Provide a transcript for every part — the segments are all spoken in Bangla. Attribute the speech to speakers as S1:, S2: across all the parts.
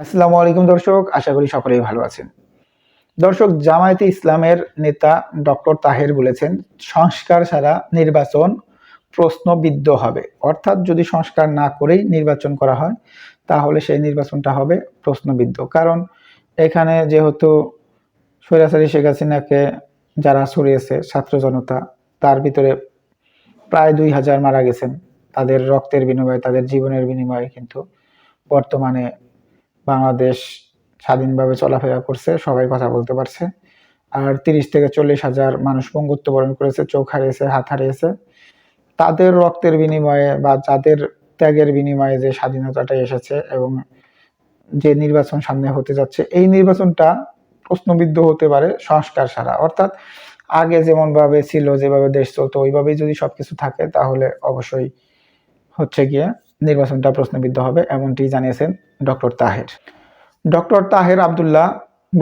S1: আসসালামু আলাইকুম দর্শক, আশা করি সকলেই ভালো আছেন। দর্শক, জামায়াতে ইসলামের নেতা ডক্টর তাহের বলেছেন, সংস্কার ছাড়া নির্বাচন প্রশ্নবিদ্ধ হবে। অর্থাৎ যদি সংস্কার না করেই নির্বাচন করা হয়, তাহলে সেই নির্বাচনটা হবে প্রশ্নবিদ্ধ। কারণ এখানে যেহেতু সৈরাসারি শেখ হাসিনাকে যারা ছড়িয়েছে, ছাত্র জনতা, তার ভিতরে প্রায় দুই হাজার মারা গেছেন। তাদের রক্তের বিনিময়ে, তাদের জীবনের বিনিময়ে কিন্তু বর্তমানে বাংলাদেশ স্বাধীনভাবে চলাফেরা করছে, সবাই কথা বলতে পারছে। আর তিরিশ থেকে চল্লিশ হাজার মানুষ পঙ্গুত্ব বরণ করেছে, চোখ হারিয়েছে, হাত হারিয়েছে। তাদের রক্তের বিনিময়ে বা যাদের ত্যাগের বিনিময়ে যে স্বাধীনতাটা এসেছে এবং যে নির্বাচন সামনে হতে যাচ্ছে, এই নির্বাচনটা প্রশ্নবিদ্ধ হতে পারে সংস্কার সারা অর্থাৎ আগে যেমনভাবে ছিল, যেভাবে দেশ চলতো, ওইভাবেই যদি সবকিছু থাকে, তাহলে অবশ্যই হচ্ছে গিয়ে নির্বাচনটা প্রশ্নবিদ্ধ হবে, এমনটি জানিয়েছেন ডক্টর তাহের। ডক্টর তাহের আবদুল্লাহ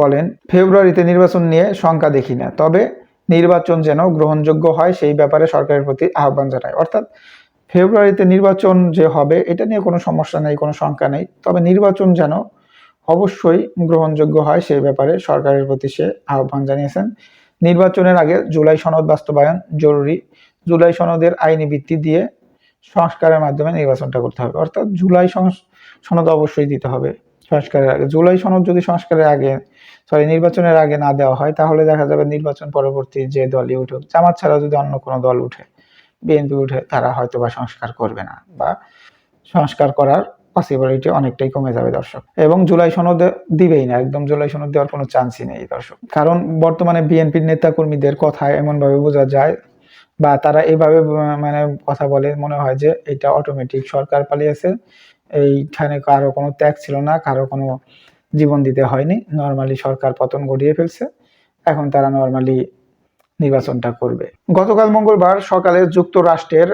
S1: বলেন, ফেব্রুয়ারিতে নির্বাচন নিয়ে শঙ্কা দেখি না, তবে নির্বাচন যেন গ্রহণযোগ্য হয় সেই ব্যাপারে সরকারের প্রতি আহ্বান জানায় অর্থাৎ ফেব্রুয়ারিতে নির্বাচন যে হবে, এটা নিয়ে কোনো সমস্যা নেই, কোনো শঙ্কা নেই, তবে নির্বাচন যেন অবশ্যই গ্রহণযোগ্য হয় সেই ব্যাপারে সরকারের প্রতি সে আহ্বান জানিয়েছেন। নির্বাচনের আগে জুলাই সনদ বাস্তবায়ন জরুরি। জুলাই সনদের আইনি ভিত্তি দিয়ে সংস্কারের মাধ্যমে নির্বাচনটা করতে হবে। অর্থাৎ জুলাই সনদ অবশ্যই দিতে হবে। সংস্কারের আগে, জুলাই সনদ যদি সংস্কারের আগে সরি নির্বাচনের আগে না দেওয়া হয়, তাহলে দেখা যাবে নির্বাচন পরবর্তী যে দলই উঠুক জামাত ছাড়া যদি অন্য কোনো দল উঠে, বিএনপি উঠে, তারা হয়তো বা সংস্কার করবে না বা সংস্কার করার পসিবিলিটি অনেকটাই কমে যাবে দর্শক। এবং জুলাই সনদ দিবেই না, একদম জুলাই সনদ দেওয়ার কোনো চান্সই নেই দর্শক। কারণ বর্তমানে বিএনপির নেতাকর্মীদের কথায় এমনভাবে বোঝা যায় বা তারা এভাবে মানে কথা বলে, মনে হয় যে এটা অটোমেটিক সরকার পালিয়েছে। এইখানে কারও কোনো ত্যাগ ছিল না, কারও কোনো জীবন দিতে হয়নি। নর্মালি সরকার পতন ঘটিয়ে ফেলছে। এখন তারা নর্মালি নির্বাচনটা করবে। গতকাল মঙ্গলবার সকালে যুক্তরাষ্ট্রের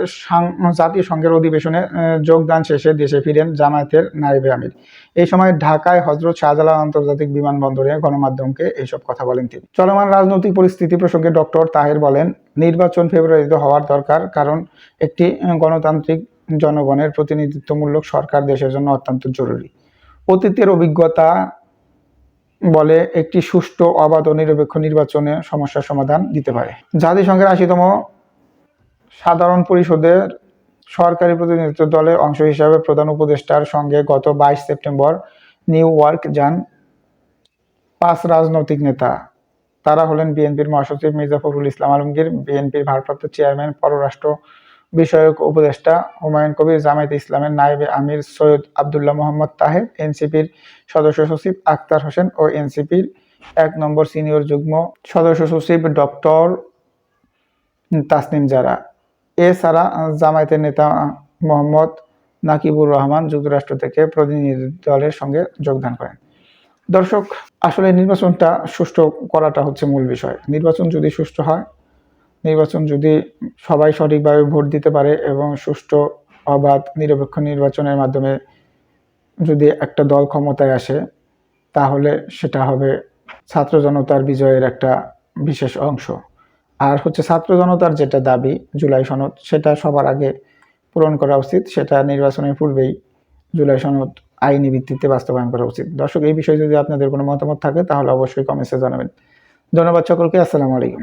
S1: জাতিসংঘের অধিবেশনে যোগদান শেষে দেশে ফিরেন জামায়াতের নাইবে আমির। এই সময় ঢাকায় হজরত শাহজালাল আন্তর্জাতিক বিমানবন্দরে গণমাধ্যমকে এইসব কথা বলেন তিনি। চলমান রাজনৈতিক পরিস্থিতি প্রসঙ্গে ডক্টর তাহের বলেন, নির্বাচন ফেব্রুয়ারিতে হওয়ার দরকার কারণ একটি গণতান্ত্রিক জনগণের প্রতিনিধিত্বমূলক সরকার দেশের জন্য অত্যন্ত জরুরি। অতীতের অভিজ্ঞতা বলে একটি সুষ্ঠু, অবাধ ও নিরপেক্ষ নির্বাচনে সমস্যার সমাধান দিতে পারে। জাতিসংঘের আশিতম সাধারণ পরিষদের সরকারি প্রতিনিধিত্ব দলের অংশ হিসাবে প্রধান উপদেষ্টার সঙ্গে গত বাইশ সেপ্টেম্বর নিউ ইয়র্ক যান পাঁচ রাজনৈতিক নেতা। তারা হলেন বিএনপির মহাসচিব মির্জা ফখরুল ইসলাম আলমগীর, বিএনপির ভারপ্রাপ্ত চেয়ারম্যান, পররাষ্ট্র বিষয়ক উপদেষ্টা হুমায়ুন কবির জামায়াত ইসলামের নায়েবে আমির সৈয়দ আবদুল্লাহ মোহাম্মদ তাহের, এনসিপির সদস্য সচিব আক্তার হোসেন ও এনসিপির এক নম্বর সিনিয়র যুগ্ম সদস্য সচিব ডক্টর তাসনিম জারা। এছাড়া জামায়াতের নেতা মোহাম্মদ নাকিবুর রহমান যুক্তরাষ্ট্র থেকে প্রতিনিধি দলের সঙ্গে যোগদান করেন। দর্শক, আসলে নির্বাচনটা সুষ্ঠু করাটা হচ্ছে মূল বিষয়। নির্বাচন যদি সুষ্ঠু হয় নির্বাচন যদি সবাই সঠিকভাবে ভোট দিতে পারে এবং সুষ্ঠু, অবাধ, নিরপেক্ষ নির্বাচনের মাধ্যমে যদি একটা দল ক্ষমতায় আসে, তাহলে সেটা হবে ছাত্র জনতার বিজয়ের একটা বিশেষ অংশ। আর হচ্ছে ছাত্র জনতার যেটা দাবি জুলাই সনদ, সেটা সবার আগে পূরণ করা উচিত। সেটা নির্বাচনের পূর্বেই জুলাই সনদ আইনি ভিত্তিতে বাস্তবায়ন করা উচিত। দর্শক, এই বিষয়ে যদি আপনাদের কোনো মতামত থাকে, তাহলে অবশ্যই কমেন্টসে জানাবেন। ধন্যবাদ সকলকে, আসসালামু আলাইকুম।